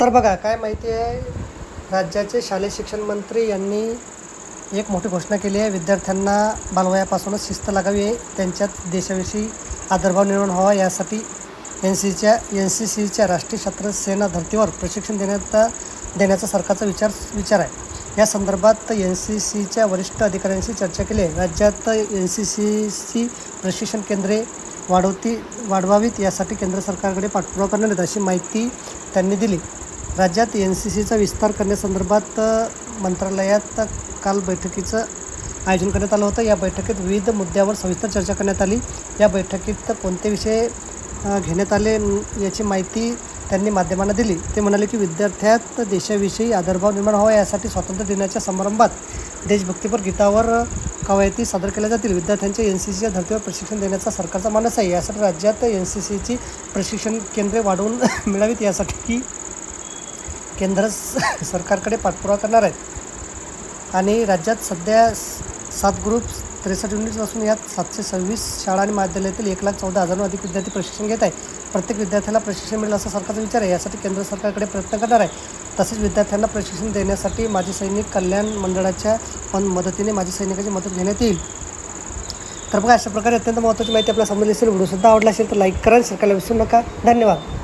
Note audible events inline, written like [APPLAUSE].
तर बघा काय माहिती आहे राज्याचे शालेय शिक्षण मंत्री यांनी एक मोठी घोषणा केली आहे. विद्यार्थ्यांना बालवयापासूनच शिस्त लागावी आहे. त्यांच्यात देशाविषयी आदरभाव निर्माण व्हावा. यासाठी एन सीच्या एन सी सीच्या राष्ट्रीय छात्र सेना धर्तीवर प्रशिक्षण देण्यात देण्याचा सरकारचा विचार विचार आहे. या संदर्भात एन सी सीच्या वरिष्ठ अधिकाऱ्यांशी चर्चा केली आहे. राज्यात एन सी सीची प्रशिक्षण केंद्रे वाढवती वाढवावीत यासाठी केंद्र सरकारकडे पाठपुरावा करण्यात येत अशी माहिती त्यांनी दिली. राज्यात एन सी सीचा विस्तार करण्यासंदर्भात मंत्रालयात काल बैठकीचं आयोजन करण्यात आलं होतं. या बैठकीत विविध मुद्द्यावर सविस्तर चर्चा करण्यात आली. या बैठकीत कोणते विषय घेण्यात आले याची माहिती त्यांनी माध्यमांना दिली. ते म्हणाले की विद्यार्थ्यात देशाविषयी आदरभाव निर्माण व्हावा यासाठी स्वातंत्र्य दिनाच्या समारंभात देशभक्तीपर गीतावर कवायती सादर केल्या जातील. विद्यार्थ्यांच्या एन सी सीच्या धर्तीवर प्रशिक्षण देण्याचा सरकारचा मानस आहे. यासाठी राज्यात एन सी सीची प्रशिक्षण केंद्रे वाढवून [LAUGHS] मिळावीत यासाठी केंद्र स- सरकारकडे पाठपुरावा करणार आहेत. आणि राज्यात सध्या सात ग्रुप त्रेसष्ट युनिट्स असून यात सातशे सव्वीस शाळा आणि महाविद्यालयातील एक लाख चौदा हजारहून अधिक विद्यार्थी प्रशिक्षण घेत आहे प्रत्येक विद्यार्थ्याला प्रशिक्षण मिळेल असा सरकारचा विचार आहे. यासाठी केंद्र सरकारकडे प्रयत्न करणार आहे. तसेच विद्यार्थ्यांना प्रशिक्षण देण्यासाठी माजी सैनिक कल्याण मंडळाच्या पण मदतीने माजी सैनिकाची मदत घेण्यात येईल. तर बघा अशा प्रकारे अत्यंत महत्त्वाची माहिती आपल्याला समजली असेल व्हिडिओसुद्धा आवडला असेल तर लाईक करा सरकारला विसरू नका. धन्यवाद.